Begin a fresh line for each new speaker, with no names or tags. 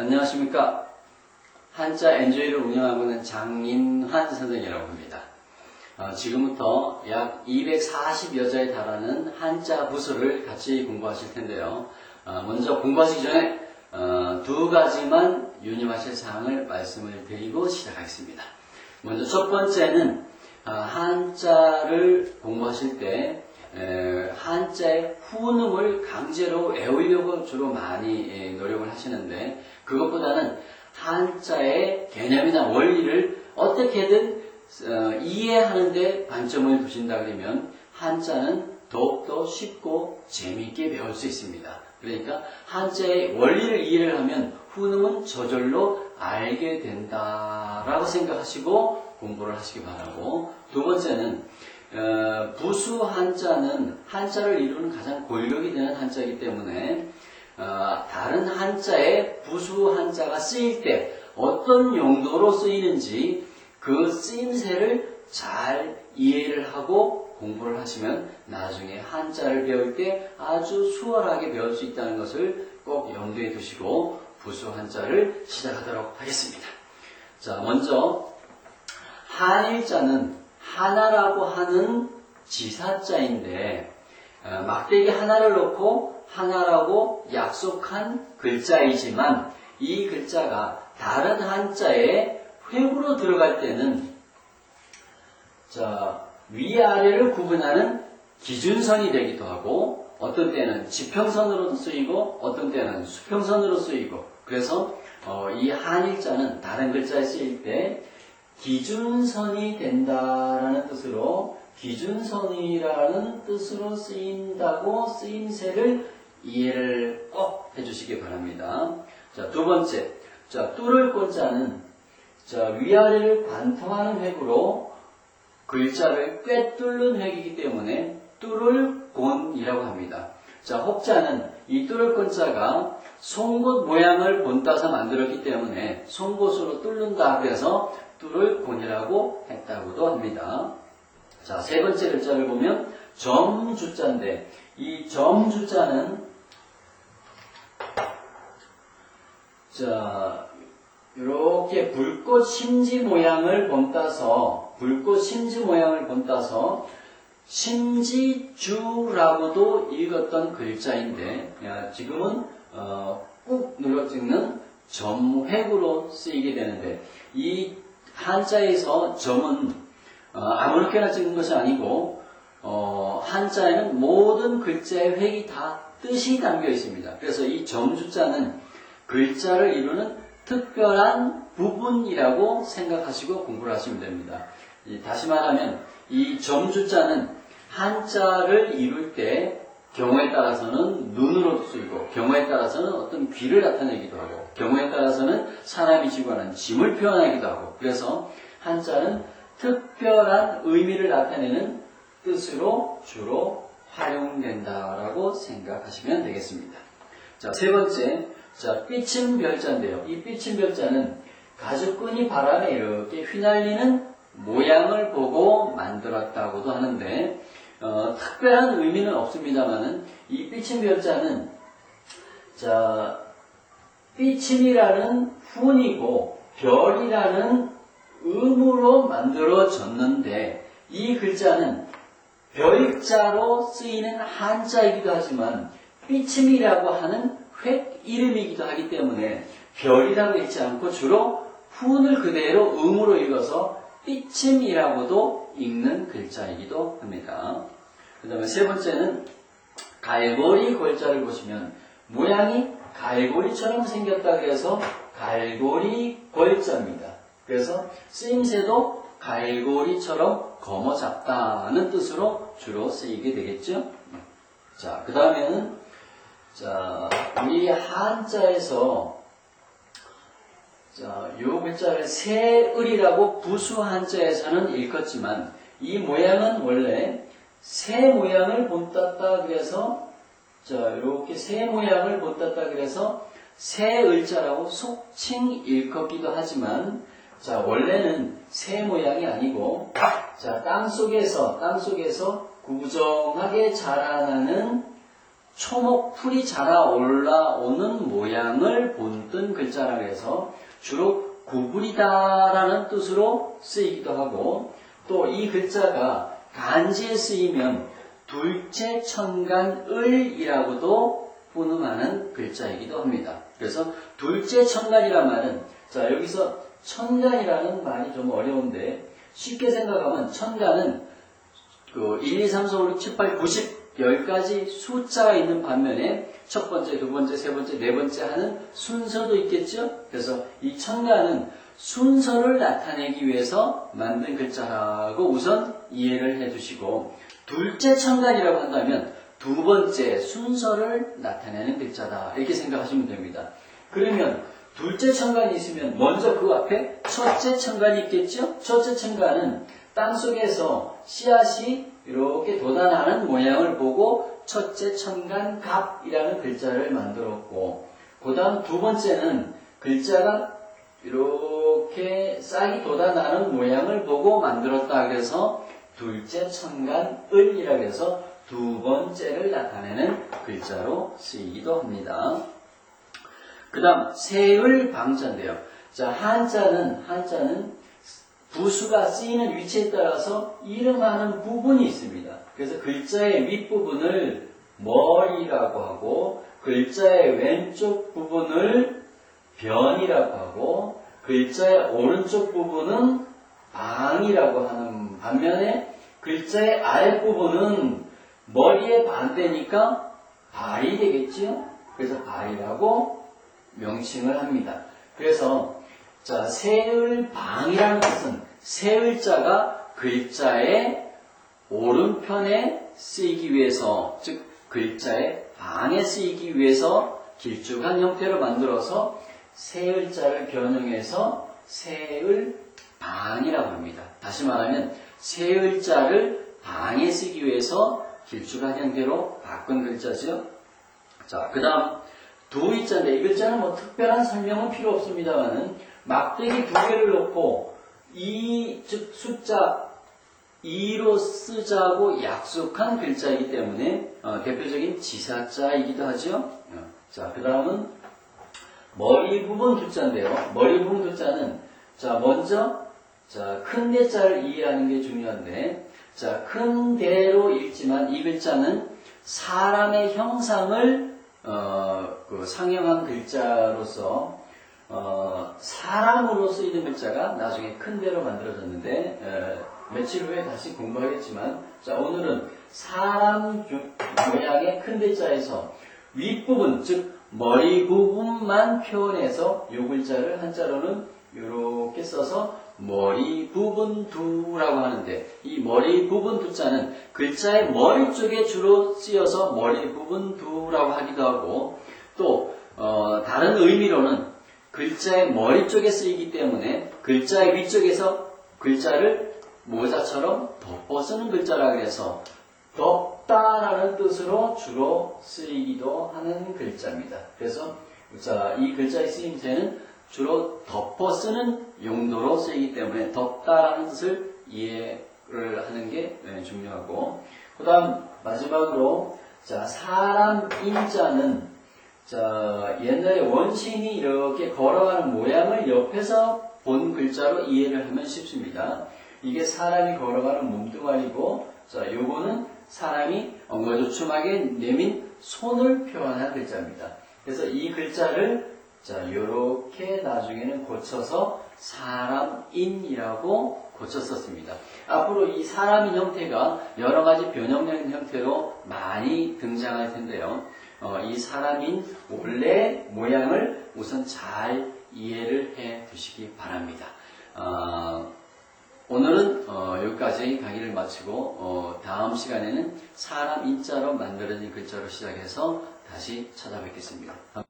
안녕하십니까. 한자 엔조이를 운영하고 있는 장인환 선생이라고 합니다. 어, 지금부터 약 240여자에 달하는 한자 부수를 같이 공부하실 텐데요. 어, 먼저 공부하시기 전에 어, 두 가지만 유념하실 사항을 말씀을 드리고 시작하겠습니다. 먼저 첫 번째는 어, 한자를 공부하실 때 에, 한자의 후음을 강제로 외우려고 주로 많이 에, 노력을 하시는데 그것보다는 한자의 개념이나 원리를 어떻게든 어, 이해하는데 관점을 두신다 그러면 한자는 더욱더 쉽고 재미있게 배울 수 있습니다. 그러니까 한자의 원리를 이해를 하면 후능은 저절로 알게 된다라고 생각하시고 공부를 하시기 바라고 두 번째는 어, 부수 한자는 한자를 이루는 가장 골격이 되는 한자이기 때문에 어, 다른 한자에 부수 한자가 쓰일 때 어떤 용도로 쓰이는지 그 쓰임새를 잘 이해를 하고 공부를 하시면 나중에 한자를 배울 때 아주 수월하게 배울 수 있다는 것을 꼭 염두에 두시고 부수 한자를 시작하도록 하겠습니다. 자, 먼저 한일자는 하나라고 하는 지사자인데 어, 막대기 하나를 놓고 하나라고 약속한 글자이지만 이 글자가 다른 한자에 획으로 들어갈 때는 자, 위아래를 구분하는 기준선이 되기도 하고 어떤 때는 지평선으로도 쓰이고 어떤 때는 수평선으로 쓰이고 그래서 어, 이 한일자는 다른 글자에 쓰일 때 기준선이 된다라는 뜻으로 기준선이라는 뜻으로 쓰인다고 쓰임새를 이해를 꼭 해주시기 바랍니다. 자, 두 번째. 자, 뚫을 꽃자는 자, 위아래를 관통하는 획으로 글자를 꿰뚫는 획이기 때문에 뚫을 곤이라고 합니다. 자, 혹자는 이 뚫을 꽃자가 송곳 모양을 본따서 만들었기 때문에 송곳으로 뚫는다 그래서 뚫을 곤이라고 했다고도 합니다. 자, 세 번째 글자를 보면 점주자인데 이 점주자는 자, 이렇게 불꽃 심지 모양을 본따서 불꽃 심지 모양을 본따서 심지주라고도 읽었던 글자인데 지금은 어, 꾹 눌러 찍는 점획으로 쓰이게 되는데 이 한자에서 점은 어, 아무렇게나 찍은 것이 아니고 어, 한자에는 모든 글자의 획이 다 뜻이 담겨 있습니다. 그래서 이 점주자는 글자를 이루는 특별한 부분이라고 생각하시고 공부를 하시면 됩니다. 다시 말하면 이 점주자는 한자를 이룰 때 경우에 따라서는 눈으로도 쓰이고 경우에 따라서는 어떤 귀를 나타내기도 하고 경우에 따라서는 사람이 집어 하는 짐을 표현하기도 하고 그래서 한자는 특별한 의미를 나타내는 뜻으로 주로 활용된다라고 생각하시면 되겠습니다. 자, 세 번째. 자, 삐친 별자인데요. 이 삐친 별자는 가죽끈이 바람에 이렇게 휘날리는 모양을 보고 만들었다고도 하는데, 어, 특별한 의미는 없습니다만은, 이 삐친 별자는, 자, 삐침이라는 훈이고, 별이라는 만들어졌는데 이 글자는 별자로 쓰이는 한자이기도 하지만 삐침이라고 하는 획 이름이기도 하기 때문에 별이라고 읽지 않고 주로 훈을 그대로 음으로 읽어서 삐침이라고도 읽는 글자이기도 합니다. 그 다음에 세 번째는 갈고리 골자를 보시면 모양이 갈고리처럼 생겼다고 해서 갈고리 골자입니다. 그래서 쓰임새도 갈고리처럼 거머잡다는 뜻으로 주로 쓰이게 되겠죠. 자, 그 다음에는 자, 이 한자에서 자, 요 글자를 새을이라고 부수 한자에서는 읽었지만 이 모양은 원래 새 모양을 본땄다 그래서 자, 이렇게 새 모양을 본땄다 그래서 새을자라고 속칭 읽었기도 하지만 자, 원래는 새 모양이 아니고, 아! 자, 땅 속에서, 땅 속에서 구정하게 자라나는 초목풀이 자라 올라오는 모양을 본뜬 글자라고 해서 주로 구부리다라는 뜻으로 쓰이기도 하고, 또 이 글자가 간지에 쓰이면 둘째 천간을이라고도 포함하는 글자이기도 합니다. 그래서 둘째 천간이란 말은 자 여기서 천간이라는 말이 좀 어려운데 쉽게 생각하면 천간은 그 1, 2, 3, 4, 5, 6, 7, 8, 9, 10 10가지 숫자가 있는 반면에 첫 번째, 두 번째, 세 번째, 네 번째 하는 순서도 있겠죠? 그래서 이 천간은 순서를 나타내기 위해서 만든 글자라고 우선 이해를 해주시고 둘째 천간이라고 한다면 두 번째 순서를 나타내는 글자다 이렇게 생각하시면 됩니다. 그러면 둘째 천간이 있으면 먼저 그 앞에 첫째 천간이 있겠죠? 첫째 천간은 땅속에서 씨앗이 이렇게 돋아나는 모양을 보고 첫째 천간 갑이라는 글자를 만들었고 그 다음 두 번째는 글자가 이렇게 싹이 돋아나는 모양을 보고 만들었다 그래서 둘째 천간 을이라 고 해서 두 번째를 나타내는 글자로 쓰이기도 합니다. 그 다음 세율 방자인데요. 자 한자는 한자는 부수가 쓰이는 위치에 따라서 이름하는 부분이 있습니다. 그래서 글자의 윗부분을 머리라고 하고 글자의 왼쪽 부분을 변이라고 하고 글자의 오른쪽 부분은 방이라고 하는 반면에 글자의 아랫부분은 머리의 반대니까 바이 되겠지요? 그래서 바이라고 명칭을 합니다. 그래서 자, 세을방이라는 것은 세을자가 글자의 오른편에 쓰이기 위해서 즉 글자의 방에 쓰이기 위해서 길쭉한 형태로 만들어서 세을자를 변형해서 세을방이라고 합니다. 다시 말하면 세을자를 방에 쓰기 위해서 길쭉한 형태로 바꾼 글자죠. 자, 그 다음 두 글자, 인데이 글자는 뭐 특별한 설명은 필요 없습니다만은 막대기 두 개를 놓고 이, 즉 숫자 2로 쓰자고 약속한 글자이기 때문에 어, 대표적인 지사자이기도 하죠. 어. 자, 그 다음은 머리 부분 글자인데요. 머리 부분 글자는 자, 먼저 자, 큰 대자를 이해하는 게 중요한데 자, 큰 대로 읽지만 이 글자는 사람의 형상을 어, 그 상형한 글자로서 어, 사람으로 쓰이는 글자가 나중에 큰 대로 만들어졌는데 에, 며칠 후에 다시 공부하겠지만 자 오늘은 사람 모양의 큰 글자에서 윗부분 즉 머리 부분만 표현해서 요 글자를 한자로는 이렇게 써서 머리 부분 두라고 하는데 이 머리 부분 두자는 글자의 머리 쪽에 주로 쓰여서 머리 부분 두라고 하기도 하고 또 어, 다른 의미로는 글자의 머리 쪽에 쓰이기 때문에 글자의 위쪽에서 글자를 모자처럼 덮어 쓰는 글자라 그래서 덮다라는 뜻으로 주로 쓰이기도 하는 글자입니다. 그래서 자, 이 글자의 쓰임새는 주로 덮어 쓰는 용도로 쓰이기 때문에 덮다라는 뜻을 이해를 하는 게 네, 중요하고 그 다음 마지막으로 자 사람 인자는 자, 옛날에 원신이 이렇게 걸어가는 모양을 옆에서 본 글자로 이해를 하면 쉽습니다. 이게 사람이 걸어가는 몸뚱아리고, 자, 요거는 사람이 엉거주춤하게 내민 손을 표현한 글자입니다. 그래서 이 글자를 자, 요렇게 나중에는 고쳐서 사람인이라고 고쳤었습니다. 앞으로 이 사람인 형태가 여러 가지 변형된 형태로 많이 등장할 텐데요. 어, 이 사람인 원래 모양을 우선 잘 이해를 해 두시기 바랍니다. 어, 오늘은 어, 여기까지 강의를 마치고 어, 다음 시간에는 사람 인자로 만들어진 글자로 시작해서 다시 찾아뵙겠습니다.